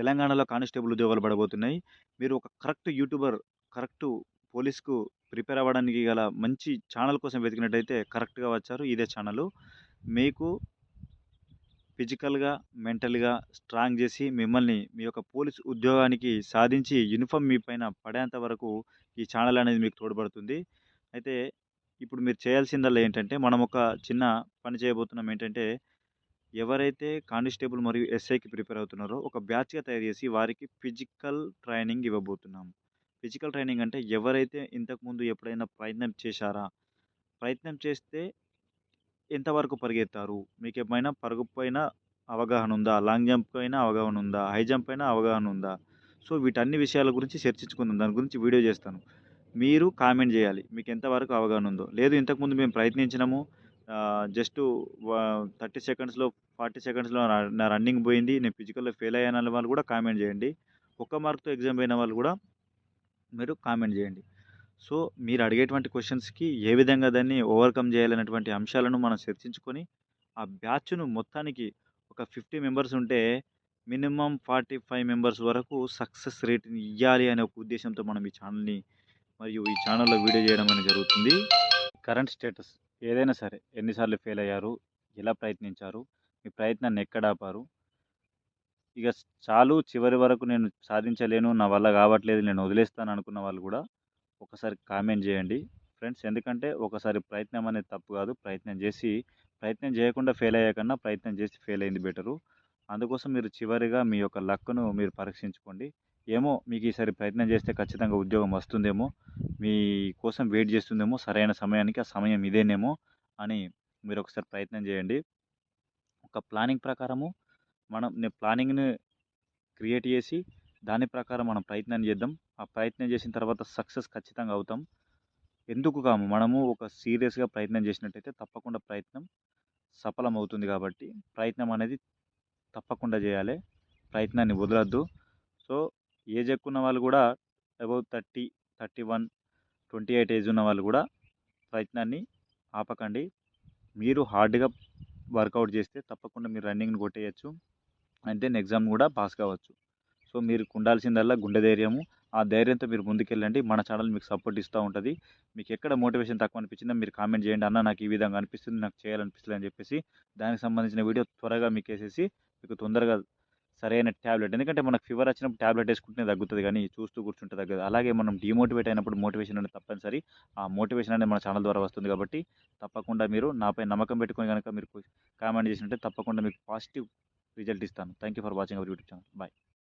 తెలంగాణలో కానిస్టేబుల్ ఉద్యోగాలు పడబోతున్నాయి మీరు ఒక కరెక్ట్ యూట్యూబర్ కరెక్ట్ పోలీస్కు ప్రిపేర్ అవ్వడానికి గల మంచి ఛానల్ కోసం వెతికినట్టయితే కరెక్ట్గా వచ్చారు ఇదే ఛానల్. మీకు ఫిజికల్గా మెంటల్గా స్ట్రాంగ్ చేసి మిమ్మల్ని మీ యొక్క పోలీస్ ఉద్యోగానికి సాధించి యూనిఫామ్ మీ పైన పడేంత వరకు ఈ ఛానల్ అనేది మీకు తోడ్పడుతుంది. అయితే ఇప్పుడు మీరు చేయాల్సిందల్లా ఏంటంటే మనం ఒక చిన్న పని చేయబోతున్నాం ఏంటంటే ఎవరైతే కానిస్టేబుల్ మరియు ఎస్ఐకి ప్రిపేర్ అవుతున్నారో ఒక బ్యాచ్గా తయారు చేసి వారికి ఫిజికల్ ట్రైనింగ్ ఇవ్వబోతున్నాం. ఫిజికల్ ట్రైనింగ్ అంటే ఎవరైతే ఇంతకుముందు ఎప్పుడైనా ప్రయత్నం చేశారా? ప్రయత్నం చేస్తే ఎంతవరకు పరిగెత్తారు? మీకు ఏమైనా పరుగు పైన అవగాహన ఉందా? లాంగ్ జంప్ పైన అవగాహన ఉందా? హై జంప్ పైన అవగాహన ఉందా? సో వీటన్ని విషయాల గురించి చర్చించుకుందాం. దాని గురించి వీడియో చేస్తాను. మీరు కామెంట్ చేయాలి. మీకు ఎంతవరకు అవగాహన ఉందో. లేదు ఇంతకుముందు మేము ప్రయత్నించినాము. జస్ట్ థర్టీ సెకండ్స్లో ఫార్టీ సెకండ్స్లో నా రన్నింగ్ పోయింది. నేను ఫిజికల్లో ఫెయిల్ అయ్యాను అనే వాళ్ళు కూడా కామెంట్ చేయండి. ఒక్క మార్క్తో ఎగ్జామ్ అయిన వాళ్ళు కూడా మీరు కామెంట్ చేయండి. సో మీరు అడిగేటువంటి క్వశ్చన్స్కి ఏ విధంగా దాన్ని ఓవర్కమ్ చేయాలనేటువంటి అంశాలను మనం చర్చించుకొని ఆ బ్యాచ్ను మొత్తానికి ఒక ఫిఫ్టీ మెంబర్స్ ఉంటే మినిమం ఫార్టీ ఫైవ్ మెంబర్స్ వరకు సక్సెస్ రేట్ని ఇవ్వాలి అనే ఒక ఉద్దేశంతో మనం ఈ ఛానల్ని మరియు ఈ ఛానల్లో వీడియో చేయడం అనేది జరుగుతుంది. Current status. ఏదైనా సరే ఎన్నిసార్లు ఫెయిల్ అయ్యారు ఎలా ప్రయత్నించారు మీ ప్రయత్నాన్ని ఎక్కడ ఆపారు? ఇక చాలు చివరి వరకు నేను సాధించలేను నా వల్ల కావట్లేదు నేను వదిలేస్తాను అనుకున్న వాళ్ళు కూడా ఒకసారి కామెంట్ చేయండి. ఫ్రెండ్స్ ఎందుకంటే ఒకసారి ప్రయత్నం అనేది తప్పు కాదు. ప్రయత్నం చేసి ప్రయత్నం చేయకుండా ఫెయిల్ అయ్యే కన్నా ప్రయత్నం చేసి ఫెయిల్ అయింది బెటరు. అందుకోసం మీరు చివరిగా మీ యొక్క లక్ను మీరు పరీక్షించుకోండి. ఏమో మీకు ఈసారి ప్రయత్నం చేస్తే ఖచ్చితంగా ఉద్యోగం వస్తుందేమో మీ కోసం వెయిట్ చేస్తుందేమో సరైన సమయానికి ఆ సమయం ఇదేనేమో అని మీరు ఒకసారి ప్రయత్నం చేయండి. ఒక ప్లానింగ్ ప్రకారము మనం నేను ప్లానింగ్ని క్రియేట్ చేసి దాని ప్రకారం మనం ప్రయత్నం చేద్దాం. ఆ ప్రయత్నం చేసిన తర్వాత సక్సెస్ ఖచ్చితంగా అవుతాం. ఎందుకు కాము? మనము ఒక సీరియస్గా ప్రయత్నం చేసినట్టయితే తప్పకుండా ప్రయత్నం సఫలం అవుతుంది కాబట్టి ప్రయత్నం అనేది తప్పకుండా చేయాలి. ప్రయత్నాన్ని వదలద్దు. సో ఏజ్ ఎక్కువ ఉన్న వాళ్ళు కూడా above thirty thirty one twenty eight age ఉన్న వాళ్ళు కూడా ప్రయత్నాన్ని ఆపకండి. మీరు హార్డ్గా వర్కౌట్ చేస్తే తప్పకుండా మీరు రన్నింగ్ని కొట్టేయచ్చు. అండ్ దెన్ ఎగ్జామ్ కూడా పాస్ కావచ్చు. సో మీరు ఉండాల్సిందల్లా గుండె ధైర్యము ఆ ధైర్యంతో మీరు ముందుకెళ్ళండి. మన ఛానల్ మీకు సపోర్ట్ ఇస్తూ ఉంటుంది. మీకు ఎక్కడ మోటివేషన్ తక్కువ అనిపించిందో మీరు కామెంట్ చేయండి. అన్న నాకు ఈ విధంగా అనిపిస్తుంది నాకు చేయాలనిపిస్తుంది అని చెప్పేసి దానికి సంబంధించిన వీడియో త్వరగా మీకు వేసేసి మీకు తొందరగా సరైన ట్యాబ్లెట్ ఎందుకంటే మనకు ఫీవర్ వచ్చినప్పుడు ట్యాబ్లెట్ వేసుకుంటే తగ్గుతుంది కానీ చూస్తూ కూర్చుంటే తగ్గదు. అలాగే మనం డిమోటివేట్ అయినప్పుడు మోటివేషన్ అనేది తప్పనిసరి. ఆ మోటివేషన్ అనేది మన ఛానల్ ద్వారా వస్తుంది కాబట్టి తప్పకుండా మీరు నాపై నమ్మకం పెట్టుకొని కనుక మీరు కామెంట్ చేసినట్టే తప్పకుండా మీకు పాజిటివ్ రిజల్ట్ ఇస్తాను. Thank you for watching our YouTube channel. Bye.